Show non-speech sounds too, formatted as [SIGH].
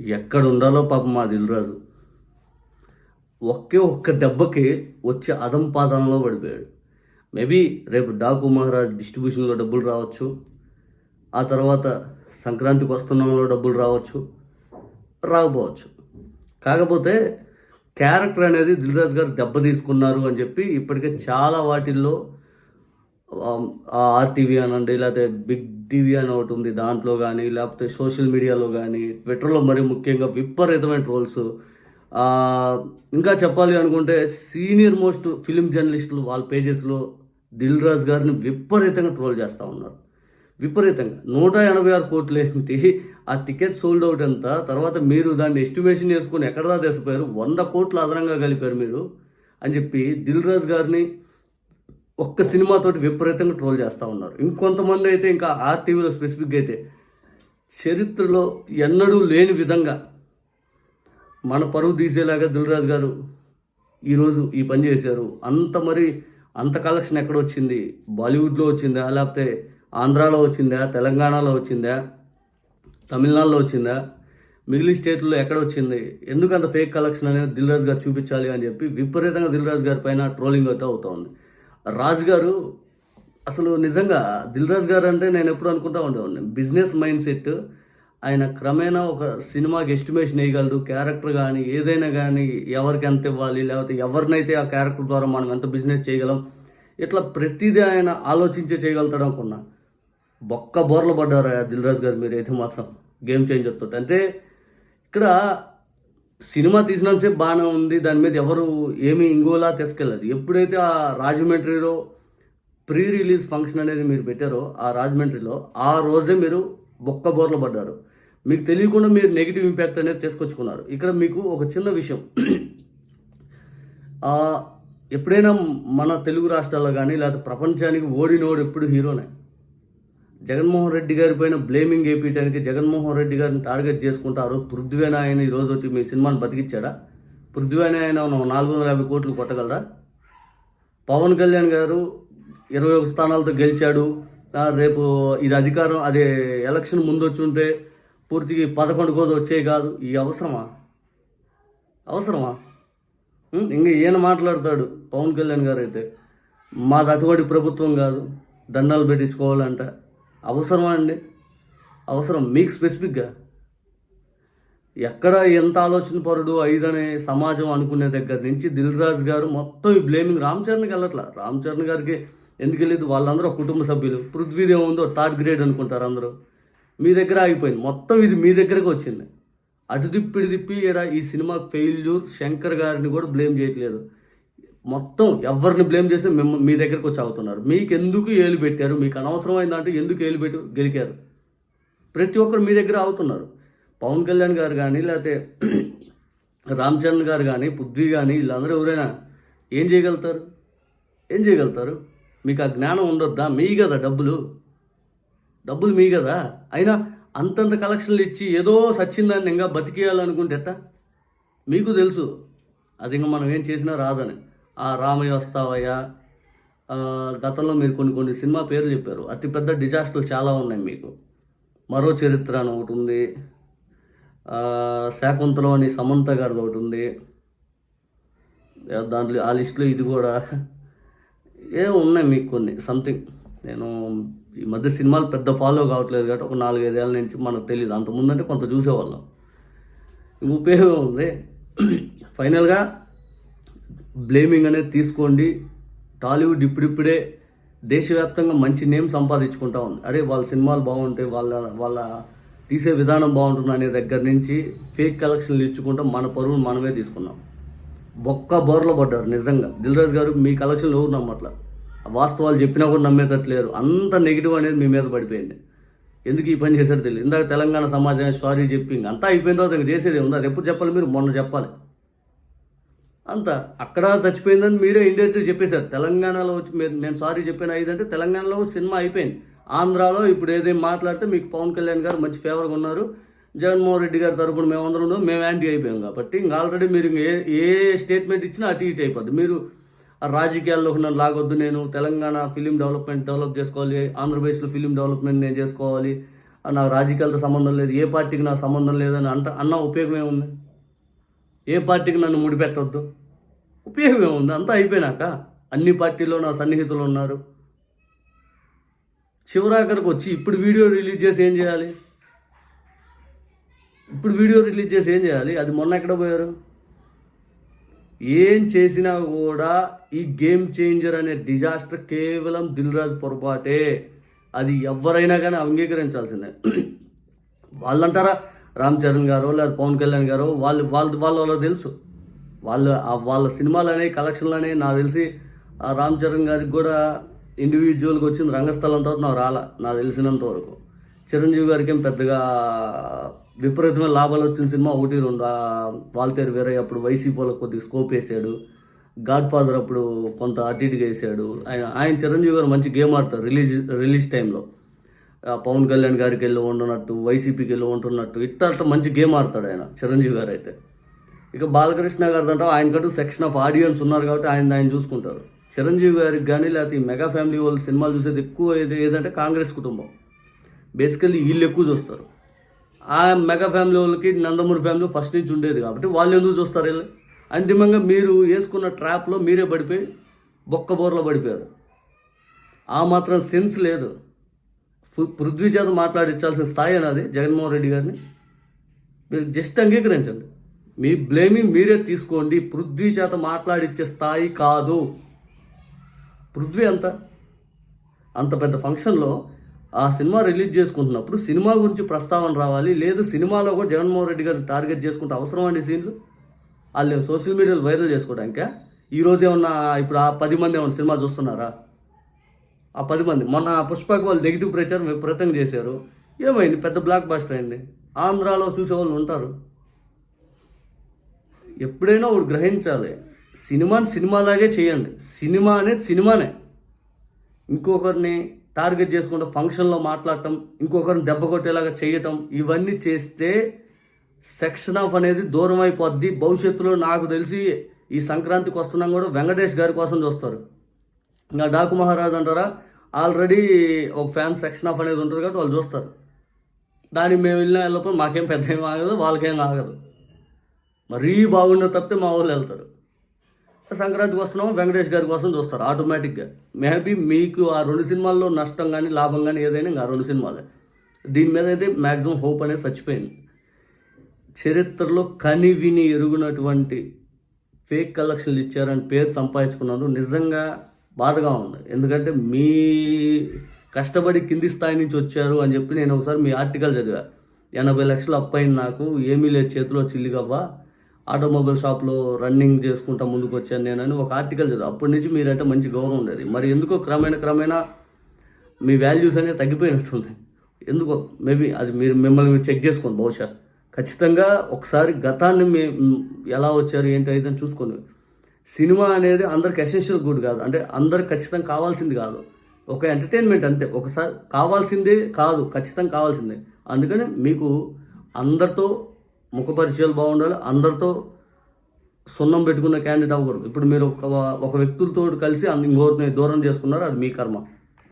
ఎక్కడ ఉండాలో పాపం మా దిల్రాజు ఒకే ఒక్క దెబ్బకి వచ్చి అదం పాదంలో పడిపోయాడు. మేబీ రేపు డాకు మహారాజ్ డిస్ట్రిబ్యూషన్లో డబ్బులు రావచ్చు. ఆ తర్వాత సంక్రాంతికి వస్తున్నాంలో డబ్బులు రావచ్చు. రాకపోవచ్చు. కాకపోతే క్యారెక్టర్ అనేది దిల్రాజ్ గారు దెబ్బ తీసుకున్నారు అని చెప్పి ఇప్పటికే చాలా వాటిల్లో ఆర్టీవీ అనండి లేకపోతే బిగ్ టీవీ అని ఒకటి ఉంది దాంట్లో కానీ లేకపోతే సోషల్ మీడియాలో కానీ ట్విట్టర్లో మరి ముఖ్యంగా విపరీతమైన ట్రోల్స్. ఇంకా చెప్పాలి అనుకుంటే సీనియర్ మోస్ట్ ఫిలిం జర్నలిస్టులు వాళ్ళ పేజెస్లో దిల్ రాజ్ గారిని విపరీతంగా ట్రోల్ చేస్తూ ఉన్నారు. విపరీతంగా. నూట ఎనభై ఆరు కోట్లు ఏంటి? ఆ టికెట్ సోల్డ్ అవుట్ ఎంత? తర్వాత మీరు దాన్ని ఎస్టిమేషన్ చేసుకుని ఎక్కడ దా తెసిపోయారు? వంద కోట్లు అదనంగా కలిపారు మీరు అని చెప్పి దిల్ రాజ్ గారిని ఒక్క సినిమాతోటి విపరీతంగా ట్రోల్ చేస్తూ ఉన్నారు. ఇంకొంతమంది అయితే ఇంకా ఆర్టీవీలో స్పెసిఫిక్గా అయితే చరిత్రలో ఎన్నడూ లేని విధంగా మన పరువు తీసేలాగా దిల్రాజు గారు ఈరోజు ఈ పని చేశారు. అంత మరి అంత కలెక్షన్ ఎక్కడ వచ్చింది? బాలీవుడ్లో వచ్చిందా? లేకపోతే ఆంధ్రాలో వచ్చిందా? తెలంగాణలో వచ్చిందా? తమిళనాడులో వచ్చిందా? మిగిలిన స్టేట్లో ఎక్కడ వచ్చింది? ఎందుకంత ఫేక్ కలెక్షన్ అనేది దిల్రాజ్ గారు చూపించాలి అని చెప్పి విపరీతంగా దిల్రాజ్ గారి పైన ట్రోలింగ్ అయితే అవుతూ ఉంది. రాజుగారు అసలు నిజంగా దిల్రాజ్ గారు అంటే నేను ఎప్పుడు అనుకుంటా ఉండేవాడిని. బిజినెస్ మైండ్ సెట్ ఆయన క్రమేణా ఒక సినిమాకి ఎస్టిమేషన్ వేయగలడు క్యారెక్టర్ కానీ ఏదైనా కానీ ఎవరికి ఎంత ఇవ్వాలి లేకపోతే ఎవరినైతే ఆ క్యారెక్టర్ ద్వారా మనం ఎంత బిజినెస్ చేయగలం ఇట్లా ప్రతిదీ ఆయన ఆలోచించే చేయగలుగుతాడు అనుకున్నా. బొక్క బోర్లు పడ్డారు ఆ దిల్రాజ్ గారు మీరు? అయితే మాత్రం గేమ్ చేంజర్ తోటి. అంటే ఇక్కడ సినిమా తీసినంతసేపు బాగానే ఉంది. దాని మీద ఎవరు ఏమి ఇంగోలా తీసుకెళ్ళదు. ఎప్పుడైతే ఆ రాజమండ్రిలో ప్రీ రిలీజ్ ఫంక్షన్ అనేది మీరు పెట్టారో ఆ రాజమండ్రిలో ఆ రోజే మీరు బొక్క బోర్లు పడ్డారు. మీకు తెలియకుండా మీరు నెగిటివ్ ఇంపాక్ట్ అనేది తీసుకొచ్చుకున్నారు. ఇక్కడ మీకు ఒక చిన్న విషయం. ఎప్పుడైనా మన తెలుగు రాష్ట్రాల్లో కానీ లేకపోతే ప్రపంచానికి ఓడినోడు ఎప్పుడు హీరోనే. జగన్మోహన్ రెడ్డి గారి పైన బ్లేమింగ్ వేపించడానికి జగన్మోహన్ రెడ్డి గారిని టార్గెట్ చేసుకుంటారు. పృథ్వీన ఈరోజు వచ్చి మీ సినిమాని బతికిచ్చాడా? పృథ్వీన ఆయన నాలుగు వందల యాభై కోట్లు కొట్టగలరా? పవన్ కళ్యాణ్ గారు ఇరవై ఒక స్థానాలతో గెలిచాడు. రేపు ఇది అధికారం అదే ఎలక్షన్ ముందు వచ్చి ఉంటే పూర్తిగా పదకొండు కోది వచ్చే కాదు. ఈ అవసరమా? అవసరమా? ఇంకా ఈయన మాట్లాడతాడు పవన్ కళ్యాణ్ గారు అయితే. మాది అటువంటి ప్రభుత్వం కాదు. దండాలు పెట్టించుకోవాలంట. అవసరమా అండి? అవసరం. మీకు స్పెసిఫిక్గా? ఎక్కడ ఎంత ఆలోచన పరుడు ఐదనే సమాజం అనుకునే దగ్గర నుంచి దిల్ రాజు గారు మొత్తం ఈ బ్లేమింగ్ రామ్ చరణ్కి వెళ్ళట్లా. రామ్ చరణ్ గారికి ఎందుకు వెళ్ళేది? వాళ్ళందరూ కుటుంబ సభ్యులు. పృథ్వీదే ఉందో థర్డ్ గ్రేడ్ అనుకుంటారు అందరూ. మీ దగ్గర ఆగిపోయింది. మొత్తం ఇది మీ దగ్గరకు వచ్చింది. అటు తిప్పి ఇటు తిప్పి ఈడ ఈ సినిమా ఫెయిల్యూర్ శంకర్ గారిని కూడా బ్లేమ్ చేయట్లేదు. మొత్తం ఎవరిని బ్లేమ్ చేసి మిమ్మ మీ దగ్గరకు వచ్చి అవుతున్నారు మీకు ఎందుకు ఏలు పెట్టారు? మీకు అనవసరమైందంటే ఎందుకు ఏలు పెట్టి గెలికారు? ప్రతి ఒక్కరు మీ దగ్గర అవుతున్నారు పవన్ కళ్యాణ్ గారు కానీ లేకపోతే [CLEARS THROAT] రామ్ చరణ్ గారు కానీ పృథ్వీ కానీ వీళ్ళందరూ ఎవరైనా ఏం చేయగలుగుతారు? ఏం చేయగలుగుతారు? మీకు ఆ జ్ఞానం ఉండొద్దా? మీ కదా డబ్బులు. డబ్బులు మీ కదా. అయినా అంతంత కలెక్షన్లు ఇచ్చి ఏదో సచ్చిందాన్ని ఇంకా బతికేయాలనుకుంటే మీకు తెలుసు. అది ఇంకా మనం ఏం చేసినా రాదని. రామయ్య వస్తావయ్యా గతంలో మీరు కొన్ని కొన్ని సినిమా పేర్లు చెప్పారు. అతిపెద్ద డిజాస్టర్లు చాలా ఉన్నాయి మీకు. మరో చరిత్ర అని ఒకటి ఉంది. శాకుంతలం అని సమంత గారిది ఒకటి ఉంది. దాంట్లో ఆ లిస్టులో ఇది కూడా ఏ ఉన్నాయి మీకు కొన్ని. సంథింగ్. నేను ఈ మధ్య సినిమాలు పెద్ద ఫాలో కావట్లేదు కాబట్టి ఒక నాలుగైదేళ్ళ నుంచి మనకు తెలియదు అంత ముందంటే కొంత చూసేవాళ్ళం. ఉపయోగం ఉంది. ఫైనల్గా బ్లేమింగ్ అనేది తీసుకోండి. టాలీవుడ్ ఇప్పుడిప్పుడే దేశవ్యాప్తంగా మంచి నేమ్ సంపాదించుకుంటా ఉంది. అరే వాళ్ళ సినిమాలు బాగుంటాయి వాళ్ళ వాళ్ళ తీసే విధానం బాగుంటుంది అనే దగ్గర నుంచి ఫేక్ కలెక్షన్లు ఇచ్చుకుంటూ మన పరువును మనమే తీసుకున్నాం. బొక్క బోర్లో పడ్డారు నిజంగా. దిల్రాజ్ గారు మీ కలెక్షన్లు ఎవరు నమ్మట్ల? వాస్తవాలు చెప్పినా కూడా నమ్మేటట్లేరు. అంత నెగిటివ్ అనేది మీ మీద పడిపోయింది. ఎందుకు ఈ పని చేశారు తెలియదు. ఇందాక తెలంగాణ సమాజానికి సారీ చెప్పి అంతా అయిపోయిన తర్వాత ఇంక చేసేది ఉంది అది ఎప్పుడు చెప్పాలి మీరు? మొన్న చెప్పాలి. అంత. అక్కడ చచ్చిపోయిందని మీరే ఇండైరెక్ట్గా చెప్పేశారు. తెలంగాణలో వచ్చి మీరు నేను సారీ చెప్పాను ఇదంటే తెలంగాణలో సినిమా అయిపోయింది. ఆంధ్రాలో ఇప్పుడు ఏదేం మాట్లాడితే మీకు పవన్ కళ్యాణ్ గారు మంచి ఫేవర్గా ఉన్నారు జగన్మోహన్ రెడ్డి గారి తరపున మేమందరం ఉన్నాం మేము యాంటీ అయిపోయాం కాబట్టి ఇంకా ఆల్రెడీ మీరు ఏ ఏ స్టేట్మెంట్ ఇచ్చినా అటు ఇటు అయిపోద్ది. మీరు ఆ రాజకీయాల్లో నన్ను లాగొద్దు నేను తెలంగాణ ఫిలిం డెవలప్మెంట్ డెవలప్ చేసుకోవాలి ఆంధ్రప్రదేశ్లో ఫిలిం డెవలప్మెంట్ నేను చేసుకోవాలి "ఆ, నాకు రాజకీయాలతో సంబంధం లేదు ఏ పార్టీకి నాకు సంబంధం లేదని అంట అన్న ఉపయోగం ఏముంది? ఏ పార్టీకి నన్ను ముడిపెట్టవద్దు ఉపయోగం ఏముంది అంతా అయిపోయినాక అన్ని పార్టీల్లో నా సన్నిహితులు ఉన్నారు. చివరాఖరికి వచ్చి ఇప్పుడు వీడియో రిలీజ్ చేసి ఏం చేయాలి? ఇప్పుడు వీడియో రిలీజ్ చేసి ఏం చేయాలి? అది మొన్న ఎక్కడ పోయారు? ఏం చేసినా కూడా ఈ గేమ్ చేంజర్ అనే డిజాస్టర్ కేవలం దిల్రాజ్ పొరపాటే. అది ఎవరైనా కానీ అంగీకరించాల్సిందే. [CLEARS THROAT] వాళ్ళంటారా? రామ్ చరణ్ గారు లేదా పవన్ కళ్యాణ్ గారు వాళ్ళు వాళ్ళు వాళ్ళ తెలుసు. వాళ్ళు వాళ్ళ సినిమాలు అనేవి కలెక్షన్లు నాకు తెలిసి ఆ రామ్ చరణ్ గారికి కూడా ఇండివిజువల్గా వచ్చింది. రంగస్థలంతో నాకు రాలా నాకు తెలిసినంత వరకు. చిరంజీవి గారికి ఏం పెద్దగా విపరీతమైన లాభాలు వచ్చిన సినిమా ఒకటి రెండు. ఆ వాల్తేరు వేరే అప్పుడు వైసీపీ కొద్దిగా స్కోప్ వేసాడు. గాడ్ ఫాదర్ అప్పుడు కొంత అటు ఇటుగా వేసాడు. ఆయన ఆయన చిరంజీవి గారు మంచి గేమ్ ఆడతారు రిలీజ్ రిలీజ్ టైంలో పవన్ కళ్యాణ్ గారికి వెళ్ళి ఉంటున్నట్టు వైసీపీకి వెళ్ళి ఉంటున్నట్టు ఇట్లా అట్లా మంచి గేమ్ ఆడతాడు ఆయన చిరంజీవి గారు అయితే. ఇక బాలకృష్ణ గారు అంటే ఆయనకంటూ సెక్షన్ ఆఫ్ ఆడియన్స్ ఉన్నారు కాబట్టి ఆయన ఆయన చూసుకుంటారు. చిరంజీవి గారికి కానీ లేకపోతే ఈ మెగా ఫ్యామిలీ వాళ్ళు సినిమాలు చూసేది ఎక్కువ ఏది ఏదంటే కాంగ్రెస్ కుటుంబం. బేసికల్లీ వీళ్ళు ఎక్కువ చూస్తారు. ఆ మెగా ఫ్యామిలీ వాళ్ళకి నందమూరి ఫ్యామిలీ ఫస్ట్ నుంచి ఉండేది కాబట్టి వాళ్ళు ఎందుకు చూస్తారు వీళ్ళు? అంతిమంగా మీరు వేసుకున్న ట్రాప్లో మీరే పడిపోయి బొక్క బోర్లో పడిపోయారు. ఆ మాత్రం సెన్స్ లేదు. పృథ్వీ చేత మాట్లాడించాల్సిన స్థాయి అనేది జగన్మోహన్ రెడ్డి గారిని మీరు జస్ట్ అంగీకరించండి. మీ బ్లేమింగ్ మీరే తీసుకోండి. పృథ్వీ చేత మాట్లాడిచ్చే స్థాయి కాదు. పృథ్వీ అంత అంత పెద్ద ఫంక్షన్లో ఆ సినిమా రిలీజ్ చేసుకుంటున్నప్పుడు సినిమా గురించి ప్రస్తావన రావాలి. లేదు సినిమాలో కూడా జగన్మోహన్ రెడ్డి గారిని టార్గెట్ చేసుకుంటే అవసరం అండి సీన్లు? వాళ్ళు సోషల్ మీడియాలో వైరల్ చేసుకోవడానికా? ఈరోజు ఏమన్నా ఇప్పుడు ఆ పది మంది ఏమన్నా సినిమా చూస్తున్నారా? ఆ పది మంది. మొన్న పుష్పక్ వాళ్ళు నెగిటివ్ ప్రచారం విపరీతంగా చేశారు. ఏమైంది? పెద్ద బ్లాక్ బాస్టర్ అయింది. ఆంధ్రాలో చూసేవాళ్ళు ఉంటారు. ఎప్పుడైనా ఒకడు గ్రహించాలి. సినిమాని సినిమాలాగే చేయండి. సినిమా అనేది సినిమానే. ఇంకొకరిని టార్గెట్ చేసుకుంటూ ఫంక్షన్లో మాట్లాడటం ఇంకొకరిని దెబ్బ కొట్టేలాగా చేయటం ఇవన్నీ చేస్తే సెక్షన్ ఆఫ్ అనేది దూరం అయిపోద్ది. భవిష్యత్తులో నాకు తెలిసి ఈ సంక్రాంతికి వస్తున్నాం కూడా వెంకటేష్ గారి కోసం చూస్తారు. ఇంకా డాకు మహారాజ్ అంటారా? ఆల్రెడీ ఒక ఫ్యాన్ సెక్షన్ ఆఫ్ అనేది ఉంటుంది కాబట్టి వాళ్ళు చూస్తారు. దానికి మేము వెళ్ళిన వెళ్ళినప్పుడు మాకేం పెద్ద ఏం ఆగదు వాళ్ళకేం ఆగదు. మరీ బాగుండే తప్పితే మా వాళ్ళు వెళ్తారు. సంక్రాంతికి వస్తున్నాము వెంకటేష్ గారి కోసం చూస్తారు ఆటోమేటిక్గా మేబీ మీకు ఆ రెండు సినిమాల్లో నష్టం కానీ లాభం కానీ ఏదైనా ఇంకా ఆ రెండు సినిమాలే. దీని మీద అయితే మ్యాక్సిమం హోప్ అనేది చచ్చిపోయింది. చరిత్రలో కని విని ఎరుగునటువంటి ఫేక్ కలెక్షన్లు ఇచ్చారని పేరు సంపాదించుకున్నారు నిజంగా బాధగా ఉంది. ఎందుకంటే మీ కష్టపడి కింది స్థాయి నుంచి వచ్చారు అని చెప్పి నేను ఒకసారి మీ ఆర్టికల్ చదివా. ఎనభై లక్షలు అప్పయింది నాకు ఏమీ లేదు చేతిలో చిల్లిగవ్వ. ఆటోమొబైల్ షాప్లో రన్నింగ్ చేసుకుంటా ముందుకు వచ్చాను నేనని ఒక ఆర్టికల్ చదివా. అప్పటి నుంచి మీరంటే మంచి గౌరవం ఉండేది. మరి ఎందుకో క్రమేణ క్రమేణా మీ వాల్యూస్ అనేది తగ్గిపోయినట్టుంది. ఎందుకో మేబీ అది మీరు మిమ్మల్ని మీరు చెక్ చేసుకోండి బహుశా. ఖచ్చితంగా ఒకసారి గతాన్ని మీ ఎలా వచ్చారు ఏంటి అయితే చూసుకోండి సినిమా అనేది అందరికి ఎసెన్షియల్ గుడ్ కాదు. అంటే అందరికి ఖచ్చితంగా కావాల్సింది కాదు. ఒక ఎంటర్టైన్మెంట్ అంతే. ఒకసారి కావాల్సిందే కాదు. ఖచ్చితంగా కావాల్సిందే. అందుకని మీకు అందరితో ముఖ పరిచయాలు బాగుండాలి. అందరితో సున్నం పెట్టుకున్న క్యాండిడేట్ అవ్వకూడదు. ఇప్పుడు మీరు ఒక ఒక వ్యక్తులతో కలిసి ఇంకోరిని దూరం చేసుకున్నారు అది మీ కర్మ.